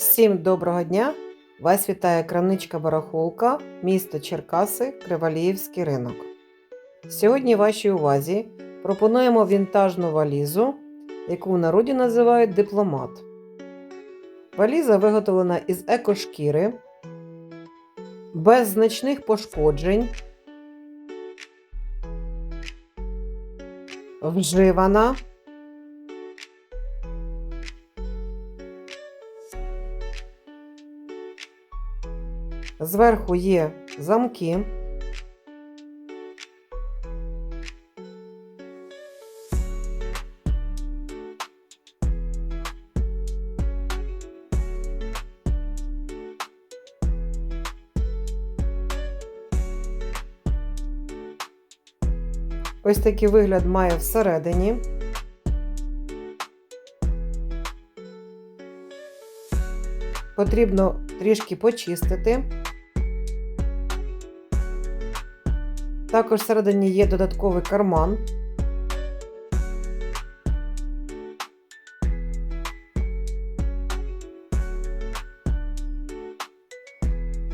Всім доброго дня! Вас вітає крамничка Барахолка, місто Черкаси, Криваліївський ринок. Сьогодні вашій увазі пропонуємо вінтажну валізу, яку в народі називають дипломат. Валіза виготовлена із екошкіри, без значних пошкоджень, вживана. Зверху є замки. Ось такий вигляд має всередині. Потрібно трішки почистити. Також всередині є додатковий карман.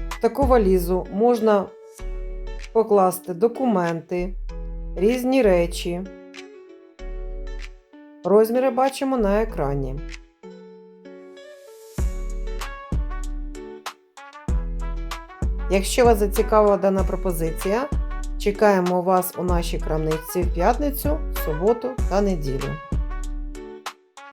В таку валізу можна покласти документи, різні речі. Розміри бачимо на екрані. Якщо вас зацікавила дана пропозиція, чекаємо вас у нашій крамниці в п'ятницю, суботу та неділю.